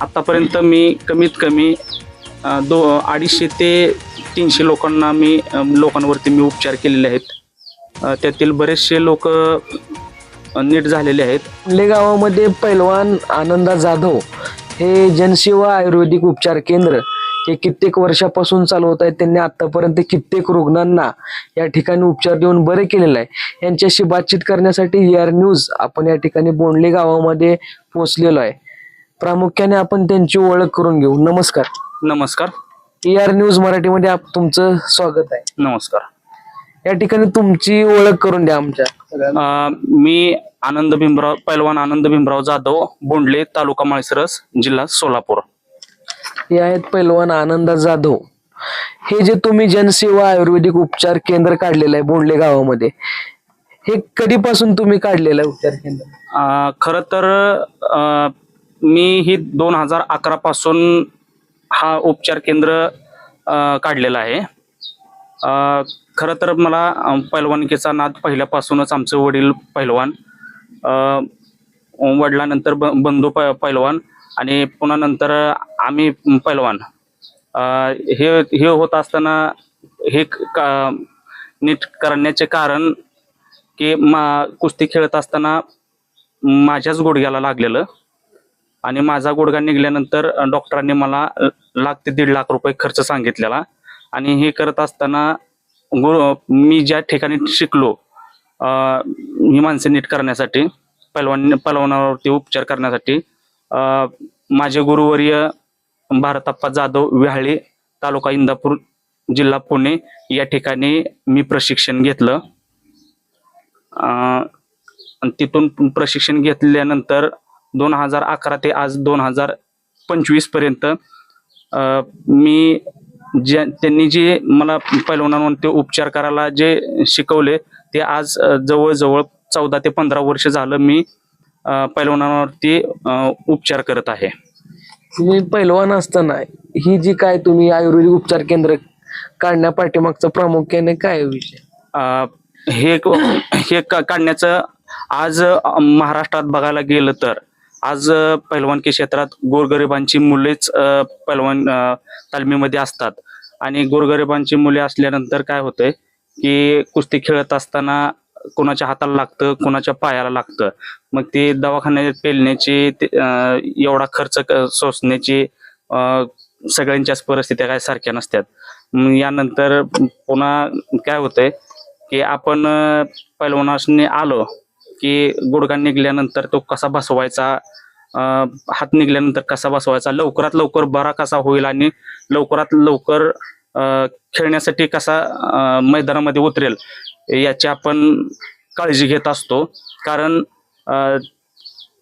आतापर्यंत मी कमीत कमी दो अडीचशे ते तीनशे लोकांना मी लोकांवरती मी उपचार केलेले आहेत. त्यातील बरेचसे लोक नीट झालेले आहेत. आपले गावामध्ये पैलवान आनंदा जाधव हे जनसेवा आयुर्वेदिक उपचार केंद्र हे कित्येक वर्षापासून चालवत आहेत. त्यांनी आतापर्यंत कित्येक रुग्णांना या ठिकाणी उपचार देऊन बरे केलेलं आहे. यांच्याशी बातचीत करण्यासाठी व्ही आर न्यूज आपण या ठिकाणी बोंडले गावामध्ये पोहोचलेलो आहे. प्रामुख्याने आपण त्यांची ओळख करून घेऊ. नमस्कार. नमस्कार. व्ही आर न्यूज मराठीमध्ये आप तुमचं स्वागत आहे. नमस्कार. या ठिकाणी तुमची ओळख करून द्या आमच्या. अ, मी आनंद भीमराव पैलवान आनंद भीमराव जाधव बोंडले तालुका माळशिरस जिल्हा सोलापूर. हे आहेत पैलवान आनंदा जाधव. हे जे तुम्ही जनसेवा आयुर्वेदिक उपचार केंद्र काढलेलं आहे बोंडले गावामध्ये हे कधीपासून तुम्ही काढलेलं आहे उपचार केंद्र? अ, खरं तर अ, मी ही दोन हजार अकरा पासून हा उपचार केंद्र काढलेला आहे. खरं तर मला पैलवानकीचा नाद पहिल्यापासूनच आमचे वडील पैलवान वडिलानंतर ब बंधू प पैलवान आणि पुन्हा नंतर आम्ही पैलवान. हे हे होत असताना हे क- का नीट करण्याचे कारण की मा कुस्ती खेळत असताना माझ्याच गुडघ्याला लागलेलं. आणि माझा गुडघा निघाल्यानंतर डॉक्टरांनी मला लाख ते दीड लाख रुपये खर्च सांगितलेला. आणि हे करत असताना मी ज्या ठिकाणी शिकलो ही माणसं नीट करण्यासाठी पलवान पलवानावरती उपचार करण्यासाठी माझे गुरुवर्य भारताप्पा जाधव विहाळे तालुका इंदापूर जिल्हा पुणे या ठिकाणी मी प्रशिक्षण घेतलं. आणि तिथून प्रशिक्षण घेतल्यानंतर दोन हजार अकरा ते आज दोन हजार पंचवीसपर्यंत मी जे त्यांनी जे मला पैलवानांवरती उपचार करायला जे शिकवले ते आज जवळजवळ चौदा ते पंधरा वर्ष झालं मी पैलवानांवरती उपचार करत आहे. तुम्ही पैलवान असताना ही जी काय तुम्ही आयुर्वेदिक उपचार केंद्र काढण्या पाठीमागचा प्रामुख्याने काय विषय? हे हे का- काढण्याचं आज महाराष्ट्रात बघायला गेलं तर आज अ, पैलवानकी क्षेत्रात गोरगरिबांची मुलेच अ, पैलवान तालमीमध्ये असतात. आणि गोरगरिबांची मुले असल्यानंतर काय होतंय की कुस्ती खेळत असताना कोणाच्या हाताला लागतं कोणाच्या पायाला लागतं. मग ते दवाखान्यात पेलण्याची ते, एवढा खर्च क- सोसण्याची सगळ्यांच्याच परिस्थित्या काय सारख्या नसतात. मग यानंतर पुन्हा काय होतंय की आपण अ, आलो की गुडघा निघल्यानंतर तो कसा बसवायचा हात निघल्यानंतर कसा बसवायचा लवकरात लवकर बरा कसा होईल आणि लवकरात लवकर खेळण्यासाठी कसा मैदानामध्ये उतरेल याची आपण काळजी घेत असतो. कारण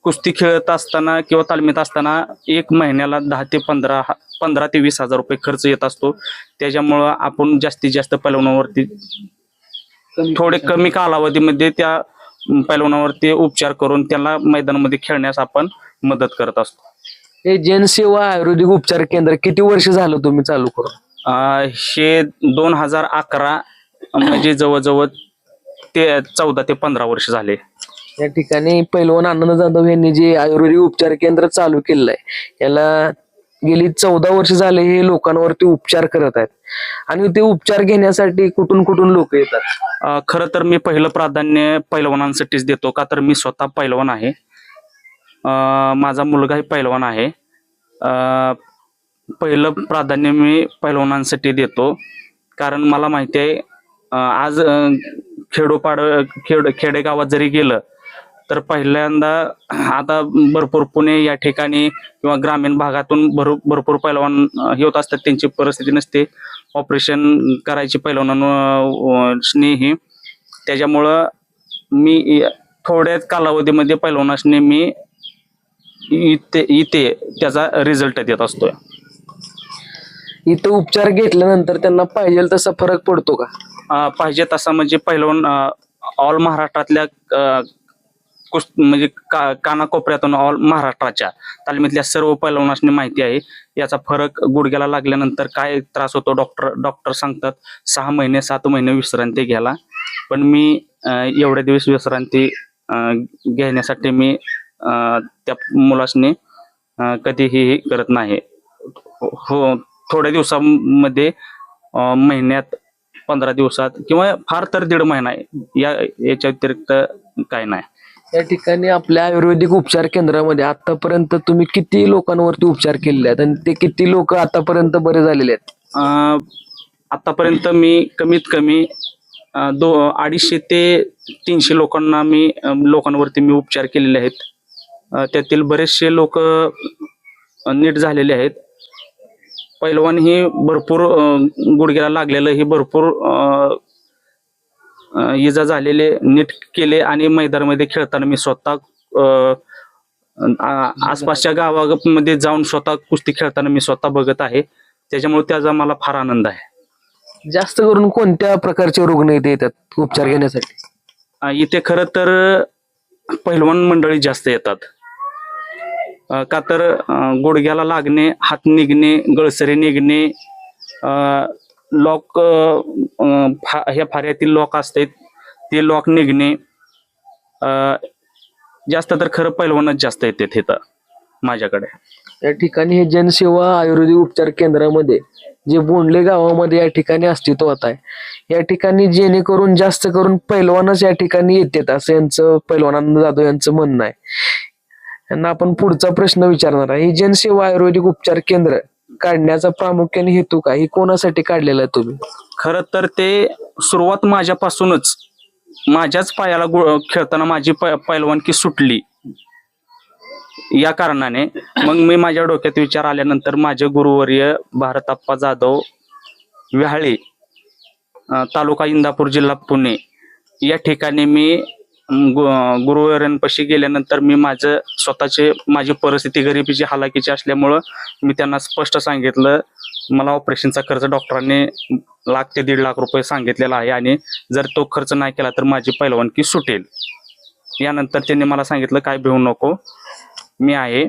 कुस्ती खेळत असताना किंवा तालमीत असताना एक महिन्याला दहा ते पंधरा पंधरा ते वीस हजार रुपये खर्च येत असतो. त्याच्यामुळं आपण जास्तीत जास्त पैलवानावरती थोडे कमी कालावधीमध्ये त्या पैलवानावरती उपचार करून त्याला मैदानामध्ये खेळण्यास आपण मदत करत असतो. हे जनसेवा आयुर्वेदिक उपचार केंद्र किती वर्ष झालं तुम्ही चालू करून? अं, हे दोन हजार अकरा म्हणजे जवळजवळ ते चौदा ते पंधरा वर्ष झाले. या ठिकाणी पैलवान आनंद जाधव यांनी जे आयुर्वेदिक उपचार केंद्र चालू केलेलं आहे याला गेली चौदा वर्ष झाले हे लोकांवरती उपचार करत आहेत. आणि ते उपचार घेण्यासाठी कुठून कुठून लोक येतात? खर खरं तर मी पहिलं प्राधान्य पैलवानांसाठीच देतो का तर मी स्वतः पैलवान आहे. माझा मुलगाही पैलवान आहे. पहिलं प्राधान्य मी पैलवानांसाठी देतो. कारण मला माहिती आहे आज खेडोपाड खेड खेडेगावात जरी गेलं तर पहिल्यांदा आता भरपूर पुणे या ठिकाणी किंवा ग्रामीण भागातून भर भरपूर पैलवान हे होत असतात. त्यांची परिस्थिती नसते. ऑपरेशन करायची पैलवानांनी ही. त्याच्यामुळं मी थोड्याच कालावधीमध्ये पैलवानासने मी इथे इथे त्याचा रिझल्ट देत असतोय. इथं उपचार घेतल्यानंतर त्यांना पाहिजे तसा फरक पडतो का? पाहिजे तसा म्हणजे पैलवान ऑल महाराष्ट्रातल्या कुस म्हणजे का कानाकोपऱ्यातून ऑल महाराष्ट्राच्या तालमीतल्या सर्व पैलवानांनी माहिती आहे. याचा फरक गुडघ्याला लागल्यानंतर काय त्रास होतो डॉक्टर डॉक्टर सांगतात सहा महिने सात महिने विश्रांती घ्यायला. पण मी एवढे दिवस विश्रांती अं, घेण्यासाठी मी त्या मुलासने कधीही करत नाही. हो थोड्या दिवसामध्ये महिन्यात पंधरा दिवसात किंवा फार तर दीड महिना या याच्या व्यतिरिक्त काय नाही. या ठिकाणी आपल्या आयुर्वेदिक उपचार केंद्रामध्ये आतापर्यंत तुम्ही किती लोकांवरती उपचार केलेले आहेत? आणि ते किती लोक आतापर्यंत बरे झालेले आहेत? आतापर्यंत मी कमीत कमी दो अडीचशे ते तीनशे लोकांना मी लोकांवरती मी उपचार केलेले आहेत. त्यातील बरेचसे लोक नीट झालेले आहेत. पैलवान ही भरपूर गुडघ्याला लागलेलं ही भरपूर इजा झालेले नीट केले आणि मैदानामध्ये खेळताना मी स्वतः आसपासच्या गावामध्ये जाऊन स्वतः कुस्ती खेळताना मी स्वतः बघत आहे. त्याच्यामुळे त्याचा मला फार आनंद आहे. जास्त करून कोणत्या प्रकारचे रुग्ण इथे येतात उपचार घेण्यासाठी? इथे खरं तर पहिलवान मंडळी जास्त येतात. का तर गुडघ्याला लागणे हात निघणे गळसरे निघणे लॉक फा- ह्या फाऱ्यातील लॉक असतात. ते लॉक निघणे जास्त तर खरं पैलवानच जास्त येतात तिथं माझ्याकडे. या ठिकाणी हे जनसेवा आयुर्वेदिक उपचार केंद्रामध्ये जे बोंडले गावामध्ये या ठिकाणी अस्तित्वात आहे. या ठिकाणी जेणेकरून जास्त करून पैलवानच या ठिकाणी येतात असं यांचं पैलवानानंद जाधव यांचं म्हणणं आहे. यांना आपण पुढचा प्रश्न विचारणार आहे. ही जनसेवा आयुर्वेदिक उपचार केंद्र काढण्याचा प्रामुख्याने हेतू काय? ही कोणासाठी काढलेला आहे तुम्ही? खरं तर ते सुरुवात माझ्यापासूनच. माझ्याच पायाला गु- खेळताना माझी प- पैलवानकी सुटली. या कारणाने. मग मी माझ्या डोक्यात विचार आल्यानंतर माझे गुरुवर्य भारताप्पा जाधव व्याहाळे अं, तालुका इंदापूर जिल्हा पुणे या ठिकाणी मी अं, गु- गेल्यानंतर मी माझं स्वतःचे माझी परिस्थिती गरिबीची हालाकीची असल्यामुळं मी त्यांना स्पष्ट सांगितलं मला ऑपरेशनचा खर्च डॉक्टरांनी लाख ते दीड लाख रुपये सांगितलेला आहे आणि जर तो खर्च नाही केला तर माझी पैलवानकी सुटेल. यानंतर त्यांनी मला सांगितलं काय भिवू नको मी आहे.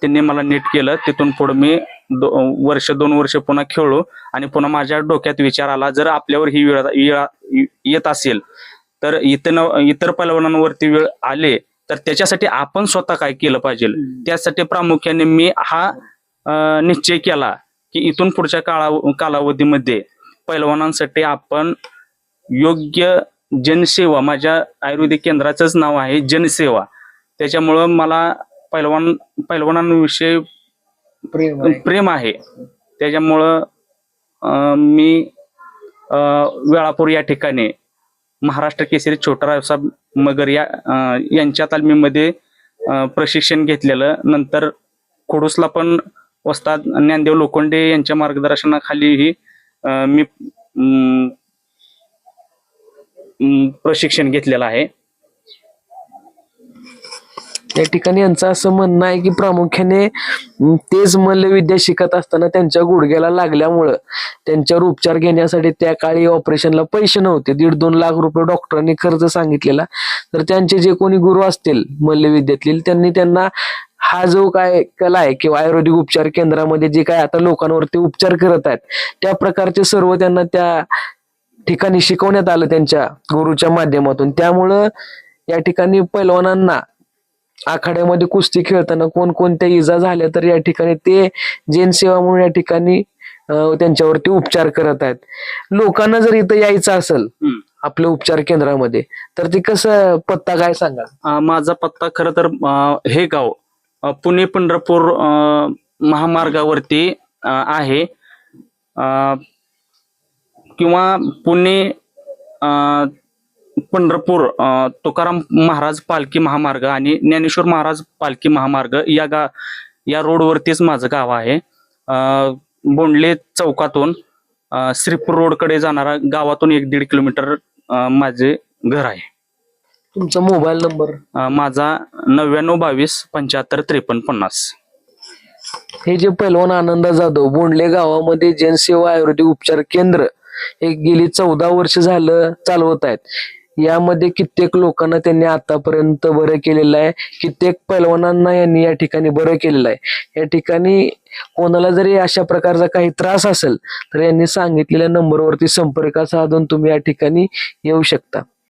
त्यांनी मला नीट केलं तिथून पुढे मी दो, वर्ष दोन वर्ष पुन्हा खेळलो आणि पुन्हा माझ्या डोक्यात विचार आला जर आपल्यावर ही वेळ येत असेल तर इतर इतर पैलवानांवरती वेळ आले तर त्याच्यासाठी आपण स्वतः काय केलं पाहिजे? त्यासाठी प्रामुख्याने मी हा निश्चय केला की इथून पुढच्या काळा कालावधीमध्ये पैलवानांसाठी आपण योग्य जनसेवा माझ्या आयुर्वेदिक केंद्राचंच नाव आहे जनसेवा. त्याच्यामुळं मला पैलवान पैलवानांविषयी प्रेम आहे. त्याच्यामुळं मी वेळापूर या ठिकाणी महाराष्ट्र केसरी छोटा साहेब मगर या यांच्या तालमीमध्ये प्रशिक्षण घेतलेलं. नंतर खोडूसला पण वस्ताद ज्ञानदेव लोखंडे यांच्या मार्गदर्शनाखालीही मी प्रशिक्षण घेतलेलं आहे. या ठिकाणी यांचं असं म्हणणं आहे की प्रामुख्याने तेच मल्लविद्या शिकत असताना त्यांच्या गुडघ्याला लागल्यामुळं त्यांच्यावर उपचार घेण्यासाठी त्या काळी ऑपरेशनला पैसे नव्हते. दीड दोन लाख रुपये डॉक्टरांनी खर्च सांगितलेला. तर त्यांचे जे कोणी गुरु असतील मल्लविद्यातील त्यांनी त्यांना हा जो काय कला आहे किंवा आयुर्वेदिक उपचार केंद्रामध्ये जे काय आता लोकांवरती उपचार करत आहेत त्या प्रकारचे सर्व त्यांना त्या ठिकाणी शिकवण्यात आलं त्यांच्या गुरुच्या माध्यमातून. त्यामुळं या ठिकाणी पैलवानांना आखाड्यामध्ये कुस्ती खेळताना कोणकोणत्या इजा झाल्या तर या ठिकाणी ते जैन सेवा म्हणून या ठिकाणी त्यांच्यावरती उपचार करत आहेत. लोकांना जर इथं यायचं असेल. आपल्या उपचार केंद्रामध्ये तर ते कसं पत्ता काय सांगा माझा पत्ता खरं तर हे गाव पुणे पंढरपूर महामार्गावरती आहे. किंवा पुणे पंढरपूर तुकाराम महाराज पालखी महामार्ग आणि ज्ञानेश्वर महाराज पालखी महामार्ग या गा या रोडवरतीच माझं गाव आहे. बोंडले चौकातून श्रीपूर रोडकडे जाणारा गावातून एक दीड किलोमीटर माझे घर आहे. तुमचा मोबाईल नंबर? माझा नव्याण्णव बावीस पंच्याहत्तर त्रेपन्न पन्नास. हे जे पैलवान आनंद जाधव बोंडले गावामध्ये जनसेवा आयुर्वेदिक उपचार केंद्र हे गेली चौदा वर्ष झालं चालवत आहेत. यामध्ये कित्येक लोकांना त्यांनी आतापर्यंत बरं केलेलं आहे. कित्येक पैलवानांना यांनी या ठिकाणी बरं केलेलं आहे. या ठिकाणी कोणाला जरी अशा प्रकारचा काही त्रास असेल तर यांनी सांगितलेल्या नंबरवरती संपर्क साधून तुम्ही या ठिकाणी येऊ शकता.